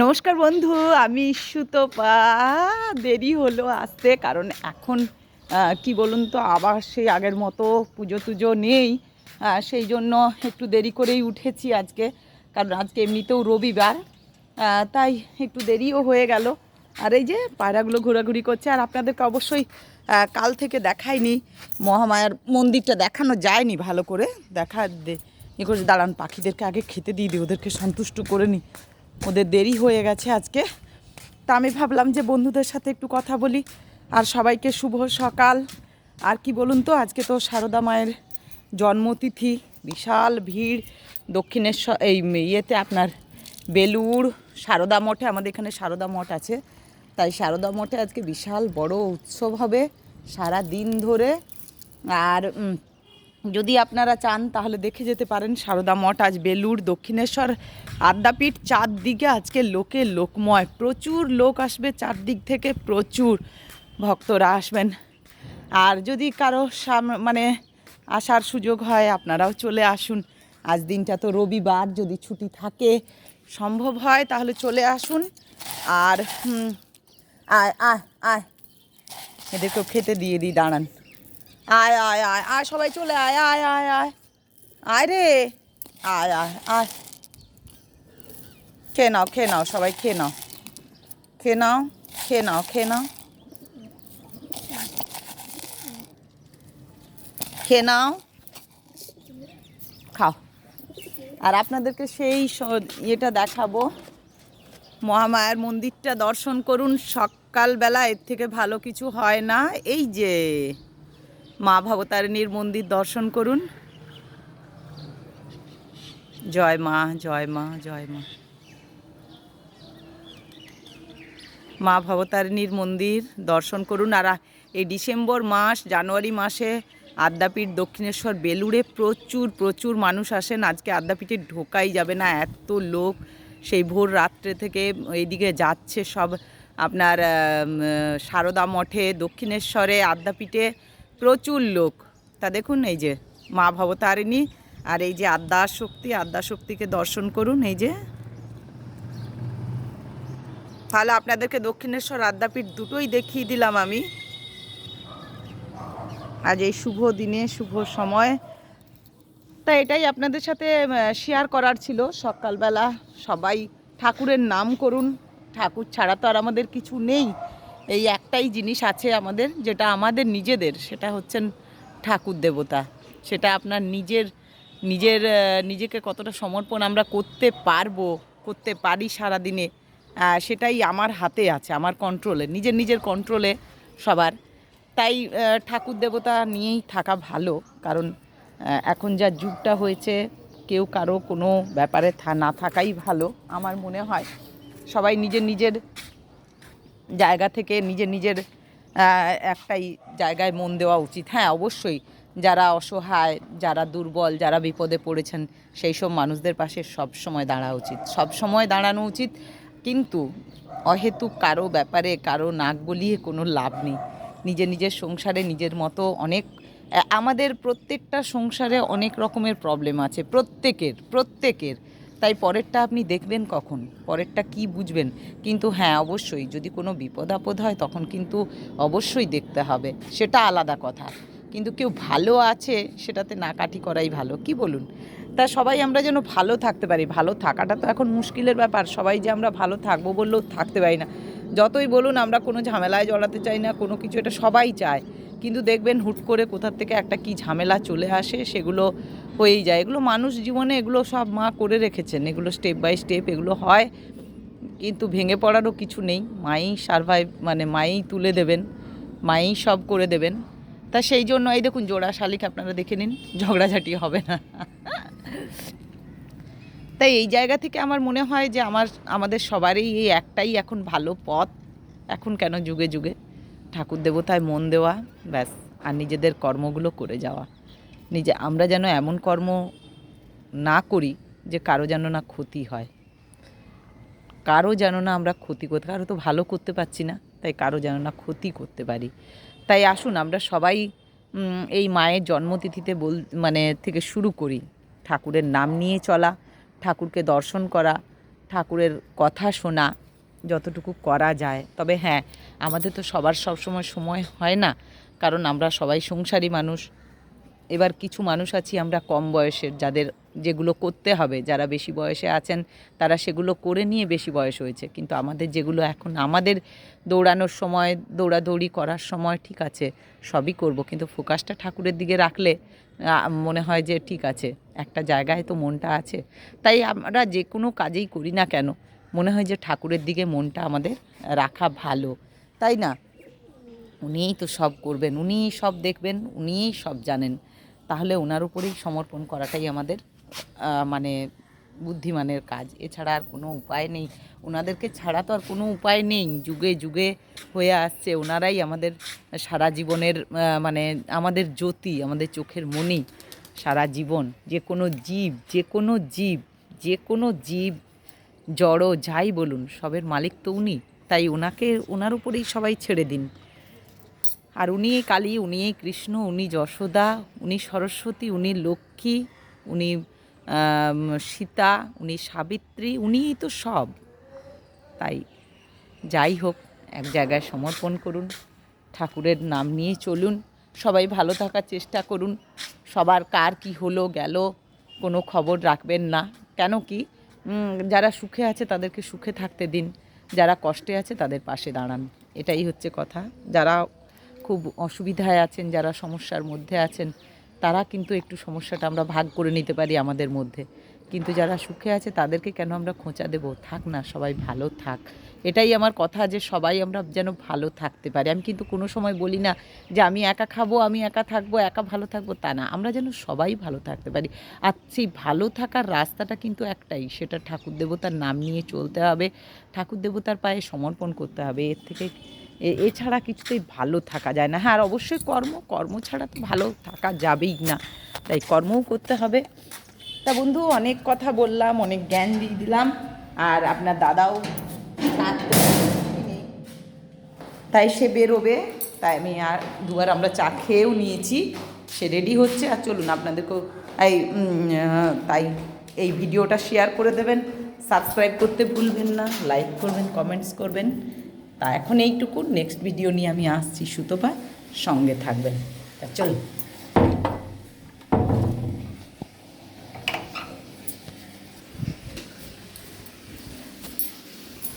নমস্কার বন্ধু, আমি সুতপা দেরি হলো আসতে, কারণ এখন কি বলুন তো, আবার সেই আগের মতো পুজো টুজো নেই সেই জন্য একটু দেরি করেই উঠেছি আজকে, কারণ আজকে এমনিতেও রবিবার তাই একটু দেরিও হয়ে গেল। আর এই যে পায়রাগুলো ঘোরাঘুরি করছে, আর আপনাদেরকে অবশ্যই কাল থেকে দেখাইনি, মহামায়ার মন্দিরটা দেখানো যায়নি ভালো করে, দেখা এ করে দাঁড়ান, পাখিদেরকে আগে খেতে দিয়ে দিই ওদেরকে সন্তুষ্ট করে নিই ওদের দেরি হয়ে গেছে আজকে। তা আমি ভাবলাম যে বন্ধুদের সাথে একটু কথা বলি। আর সবাইকে শুভ সকাল। আর কি বলুন তো, আজকে তো সারদা মায়ের জন্মতিথি। বিশাল ভিড়। দক্ষিণেশ্বর, এই ইয়েতে আপনার বেলুড়, সারদা মঠে, আমাদের এখানে সারদা মঠ আছে। তাই সারদা মঠে আজকে বিশাল বড় উৎসব হবে সারা দিন ধরে। আর যদি আপনারা চান, তাহলে দেখে যেতে পারেন সারদা মঠ আজ বেলুড়, দক্ষিণেশ্বর, আদ্যাপীঠ চারদিকে আজকে লোকে লোকময়। প্রচুর লোক আসবে চারদিক থেকে, প্রচুর ভক্তরা আসবেন। আর যদি কারও সাম- মানে আসার সুযোগ হয়, আপনারাও চলে আসুন। আজ দিনটা তো রবিবার, যদি ছুটি থাকে, সম্ভব হয়, তাহলে চলে আসুন। আর আয় আয় আয়, এদেরকেও খেতে দিয়ে দিই, দাঁড়ান। আয় আয় আয় আয়, সবাই চলে আয় আয় আয় আয়। আয় রে। আয় আয় আয়। খেয়ে নাও খেয়ে নাও, সবাই খেয়ে নাও। খেয়ে নাও খেয়ে নাও খেয়ে নাও। খেয়ে নাও। খাও। আর আপনাদেরকে সেই ইয়েটা দেখাবো। মহামায়ার মন্দিরটা দর্শন করুন। সকালবেলা এর থেকে ভালো কিছু হয় না। এই যে। মা ভবতারিণীর মন্দির দর্শন করুন। জয় মা জয় মা জয় মা। মা ভবতারিণীর মন্দির দর্শন করুন। আর এই ডিসেম্বর মাস, জানুয়ারি মাসে আদ্যাপীঠ দক্ষিণেশ্বর বেলুড়ে প্রচুর প্রচুর মানুষ আসেন। আজকে আদ্যাপীঠে ঢোকাই যাবে না, এত লোক। সেই ভোর রাত্রে থেকে এইদিকে যাচ্ছে সব। আপনার সারদা মঠে, দক্ষিণেশ্বরে আদ্যাপীঠে প্রচুর লোক। তা দেখুন এই যে মা ভবতারিণী আর এই যে আদ্যা শক্তি, আদ্যা শক্তিকে দর্শন করুন, এই যে। তাহলে আপনাদেরকে দক্ষিণেশ্বর আদ্যাপীঠ দুটোই দেখিয়ে দিলাম আমি। আজ এই শুভ দিনে, শুভ সময়। তা এটাই আপনাদের সাথে শেয়ার করার ছিল। সকালবেলা সবাই ঠাকুরের নাম করুন। ঠাকুর ছাড়া তো আর আমাদের কিছু নেই। এই একটাই জিনিস আছে আমাদের, যেটা আমাদের নিজেদের, সেটা হচ্ছেন ঠাকুর দেবতা। সেটা আপনার নিজের নিজের নিজেকে কতটা সমর্পণ আমরা করতে পারব, করতে পারি সারাদিনে সেটাই আমার হাতে আছে, আমার কন্ট্রোলে নিজের নিজের কন্ট্রোলে সবার। তাই ঠাকুর দেবতা নিয়েই থাকা ভালো, কারণ এখন যা যুগটা হয়েছে, কেউ কারও কোনো ব্যাপারে না থাকাই ভালো, আমার মনে হয়। সবাই নিজের নিজের জায়গা থেকে নিজের নিজের একটাই জায়গায় মন দেওয়া উচিত। হ্যাঁ অবশ্যই যারা অসহায়, যারা দুর্বল, যারা বিপদে পড়েছেন, সেই সব মানুষদের পাশে সব সময় দাঁড়া উচিত। সব সময় দাঁড়ানো উচিত, কিন্তু অহেতুক কারও ব্যাপারে, কারও নাক বলিয়ে কোনো লাভ নেই। নিজের নিজের সংসারে নিজের মতো অনেক আমাদের প্রত্যেকটা সংসারে অনেক রকমের প্রবলেম আছে। প্রত্যেকের প্রত্যেকের। তাই পরেরটা আপনি দেখবেন কখন? পরেরটা কি বুঝবেন? কিন্তু হ্যাঁ অবশ্যই। যদি কোনো বিপদ আপদ হয়, তখন কিন্তু অবশ্যই দেখতে হবে। সেটা আলাদা কথা। কিন্তু কেউ ভালো আছে, সেটাতে না কাঠি করাই ভালো। কি বলুন? তা সবাই আমরা যেন ভালো থাকতে পারি। ভালো থাকাটা তো এখন মুশকিলের ব্যাপার। সবাই যে আমরা ভালো থাকব বললেও থাকতে পারি না। যতই বলুন, আমরা কোনো ঝামেলায় জড়াতে চাই না, কোনো কিছু, এটা সবাই চায়। কিন্তু দেখবেন হুট করে কোথার থেকে একটা কি ঝামেলা চলে আসে, সেগুলো হয়েই যায়। এগুলো মানুষ জীবনে এগুলো সব মা করে রেখেছেন। এগুলো স্টেপ বাই স্টেপ এগুলো হয়, কিন্তু ভেঙে পড়ারও কিছু নেই। মাই সারভাইভ মানে মাই তুলে দেবেন, মাই সব করে দেবেন। তা সেই জন্য, এই দেখুন জোড়া শালিক আপনারা দেখে নিন, ঝগড়াঝাটি হবে না। তাই এই জায়গা থেকে আমার মনে হয় যে আমার, আমাদের সবারই এই একটাই এখন ভালো পথ। এখন কেন যুগে যুগে ঠাকুর দেবতায় মন দেওয়া, ব্যাস, আর নিজেদের কর্মগুলো করে যাওয়া। নিজে, আমরা যেন এমন কর্ম না করি যে কারও যেন না ক্ষতি হয়। কারও যেন না আমরা ক্ষতি করতে কারও তো ভালো করতে পারছি না, তাই কারও যেন না ক্ষতি করতে পারি। তাই আসুন, আমরা সবাই এই মায়ের জন্মতিথিতে বল মানে থেকে শুরু করি। ঠাকুরের নাম নিয়ে চলা, ঠাকুরকে দর্শন করা, ঠাকুরের কথা শোনা যতটুকু করা যায়। তবে হ্যাঁ আমাদের তো সবার সবসময় সময় সময় হয় না, কারণ আমরা সবাই সংসারী মানুষ। এবার কিছু মানুষ আছি আমরা কম বয়সের, যাদের যেগুলো করতে হবে, যারা বেশি বয়সে আছেন, তারা সেগুলো করে নিয়ে বেশি বয়স হয়েছে। কিন্তু আমাদের যেগুলো এখন, আমাদের দৌড়ানোর সময়, দৌড়াদৌড়ি করার সময় ঠিক আছে, সবই করব। কিন্তু ফোকাসটা ঠাকুরের দিকে রাখলে মনে হয় যে ঠিক আছে, একটা জায়গায় তো মনটা আছে। তাই আমরা যে কোনো কাজেই করি না কেন মনে হয় যে ঠাকুরের দিকে মনটা আমাদের রাখা ভালো, তাই না? উনিই তো সব করবেন, উনিই সব দেখবেন, উনিই সব জানেন। তাহলে ওনার উপরেই সমর্পণ করাটাই আমাদের মানে বুদ্ধিমানের কাজ। এছাড়া আর কোনো উপায় নেই। ওনাদেরকে ছাড়া তো আর কোনো উপায় নেই। যুগে যুগে হয়ে আসছে। ওনারাই আমাদের সারা জীবনের মানে আমাদের জ্যোতি, আমাদের চোখের মণি। সারা জীবন। যে কোনো জীব, যে কোনো জীব, যে কোনো জীব জড়ো যাই বলুন, সবের মালিক তো উনি, তাই ওনাকে ওনার উপরেই সবাই ছেড়ে দিন। আর উনি কালী, উনি কৃষ্ণ, উনি যশোদা, উনি সরস্বতী, উনি লক্ষ্মী, উনি সীতা, উনি সাবিত্রী, উনিই তো সব। তাই যাই হোক, এক জায়গায় সমর্পণ করুন, ঠাকুরের নাম নিয়ে চলুন, সবাই ভালো থাকার চেষ্টা করুন, সবার কার কি হলো, গেল, কোনো খবর রাখবেন না। কেন কি? যারা সুখে আছে তাদেরকে সুখে থাকতে দিন। যারা কষ্টে আছে তাদের পাশে দাঁড়ান। এটাই হচ্ছে কথা। যারা খুব অসুবিধায় আছেন, যারা সমস্যার মধ্যে আছেন, তারা কিন্তু একটু সমস্যাটা আমরা ভাগ করে নিতে পারি আমাদের মধ্যে। কিন্তু যারা সুখে আছে তাদেরকে কেন আমরা খোঁচা দেবো? থাক না, সবাই ভালো থাক। এটাই আমার কথা যে সবাই আমরা যেন ভালো থাকতে পারি। আমি কিন্তু কোনো সময় বলি না যে আমি একা খাব, আমি একা থাকব, একা ভালো থাকব, তা না। আমরা যেন সবাই ভালো থাকতে পারি। আর সেই ভালো থাকার রাস্তাটা কিন্তু একটাই, সেটা ঠাকুর দেবতার নাম নিয়ে চলতে হবে। ঠাকুর দেবতার পায়ে সমর্পণ করতে হবে। এর থেকে এছাড়া কিছুতেই ভালো থাকা যায় না। হ্যাঁ আর অবশ্যই কর্ম। কর্ম ছাড়া তো ভালো থাকা যাবেই না। তাই কর্মও করতে হবে। তা বন্ধু, অনেক কথা বললাম, অনেক জ্ঞান দিয়ে দিলাম, আর আপনার দাদাও তাই সে বেরোবে, তাই আমি আর দুবার আমরা চা খেয়েও নিয়েছি, সে রেডি হচ্ছে, আর চলুন আপনাদেরকেও এই তাই এই ভিডিওটা শেয়ার করে দেবেন। সাবস্ক্রাইব করতে ভুলবেন না লাইক করবেন কমেন্টস করবেন। তা এখন এইটুকু নেক্সট ভিডিও নিয়ে আমি আসছি সুতপা, সঙ্গে থাকবেন। তা চলুন।